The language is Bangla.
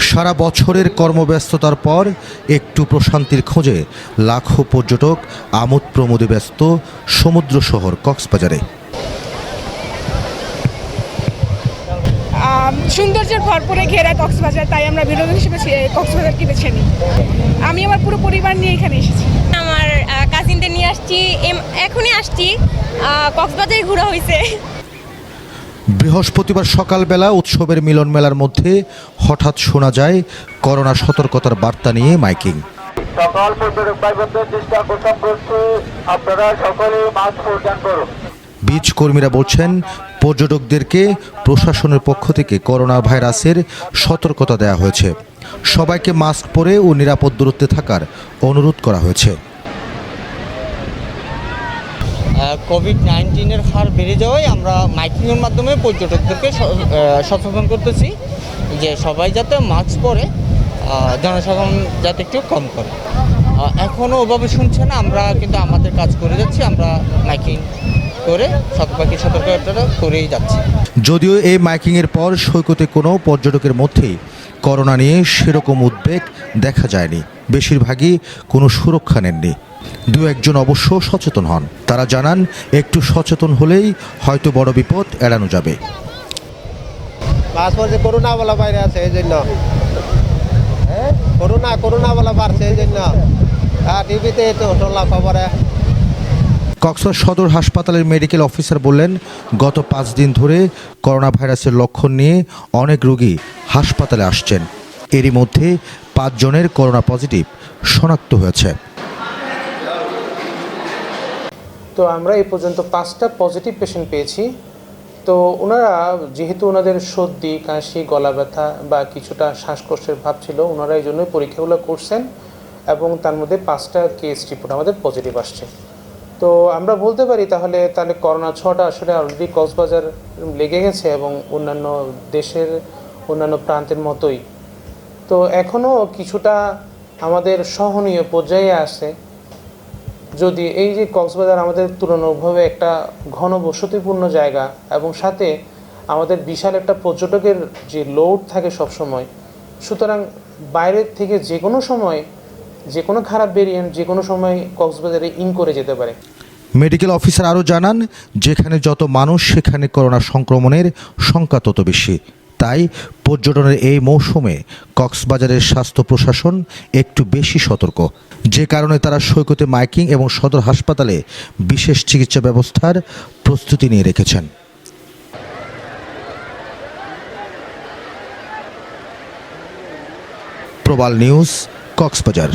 সারা বছরের কর্মব্যস্ততার পর একটু প্রশান্তির খোঁজে লাখো পর্যটক আমোদ প্রমোদে ব্যস্ত সমুদ্র শহর কক্সবাজারে। সৌন্দর্যের ভরপুরে ঘেরা কক্সবাজার তাই আমরা বিনোদন হিসেবে কক্সবাজারকে বেছে নিই। আমি আমার পুরো পরিবার নিয়ে এখানে এসেছি। আমার কাজিনদের নিয়ে আসছি এম- এখনই আসছি। কক্সবাজারে ঘোরা হয়েছে বৃহস্পতিবার সকালবেলা উৎসবের মিলন মেলার মধ্যে হঠাৎ শোনা যায় করোনা সতর্কতার বার্তা নিয়ে মাইকিং। সকল পর্যটক ভাই বোনদের দৃষ্টি করছি আপনারা সকলে মাস্ক পরিধান করুন। বীজ কর্মীরা বলছেন পর্যটকদেরকে প্রশাসনের পক্ষ থেকে করোনা ভাইরাসের সতর্কতা দেওয়া হয়েছে। সবাইকে মাস্ক পরে ও নিরাপদ দূরত্বে থাকার অনুরোধ করা হয়েছে। কোভিড নাইন্টিনের হার বেড়ে যাওয়ায় আমরা মাইকিংয়ের মাধ্যমে পর্যটকদেরকে সচেতন করতেছি যে সবাই যাতে মাস্ক পরে জনসাধারণ যাতে একটু কম করে। এখনও ওভাবে শুনছে না, আমরা কিন্তু আমাদের কাজ করে যাচ্ছি, আমরা মাইকিং করে সতর্কবাকি সতর্কতা করেই যাচ্ছি। যদিও এই মাইকিংয়ের পর সৈকতে কোনো পর্যটকের মধ্যেই করোনা নিয়ে সেরকম উদ্বেগ দেখা যায়নি। বেশিরভাগই কোনো সুরক্ষা নেননি। দু একজন অবশ্য সচেতন হন। তারা জানান একটু সচেতন হলেই হয়তো বড় বিপদ এড়ানো যাবে। করোনা বলা বাইরে আছে এই জন্য। করোনা করোনা বলা বাড়ছে এই জন্য। আর টিভিতে তো শুনলাম খবরে। কক্সবাজার সদর হাসপাতালের মেডিকেল অফিসার বললেন গত পাঁচ দিন ধরে করোনা ভাইরাসের লক্ষণ নিয়ে অনেক রোগী হাসপাতালে আসছেন। এরই মধ্যে পাঁচজনের করোনা পজিটিভ শনাক্ত হয়েছে। তো আমরা এই পর্যন্ত পাঁচটা পজিটিভ পেশেন্ট পেয়েছি। তো ওনারা, যেহেতু ওনাদের সর্দি, কাশি, গলা ব্যথা বা কিছুটা শ্বাসকষ্টের ভাব ছিল, ওনারা এই জন্যই পরীক্ষাগুলো করছেন এবং তার মধ্যে পাঁচটা কেস রিপোর্ট আমাদের পজিটিভ আসছে। তো আমরা বলতে পারি তাহলে তাহলে করোনা ছটা আসলে অলরেডি কক্সবাজার লেগে গেছে এবং অন্যান্য দেশের, অন্যান্য প্রান্তের মতোই। তো এখনও কিছুটা আমাদের সহনীয় পর্যায়ে আছে। যদি এই যে কক্সবাজার আমাদের তুলনামূলকভাবে একটা ঘন বসতিপূর্ণ জায়গা এবং সাথে আমাদের বিশাল একটা পর্যটকের যে লোড থাকে সব সময় সুতরাং বাইরের থেকে যে কোনো সময়, যে কোনো খারাপ ভেরিয়েন্ট যে কোনো সময় কক্সবাজারে ইন করে যেতে পারে। মেডিকেল অফিসার আরও জানান, যেখানে যত মানুষ, সেখানে করোনা সংক্রমণের সংখ্যা তত বেশি। তাই পর্যটনের এই মৌসুমে কক্সবাজারের স্বাস্থ্য প্রশাসন একটু বেশি সতর্ক। যে কারণে তারা সৈকতে মাইকিং এবং সদর হাসপাতালে বিশেষ চিকিৎসা ব্যবস্থার প্রস্তুতি নিয়ে রেখেছেন। প্রবাল নিউজ, কক্সবাজার।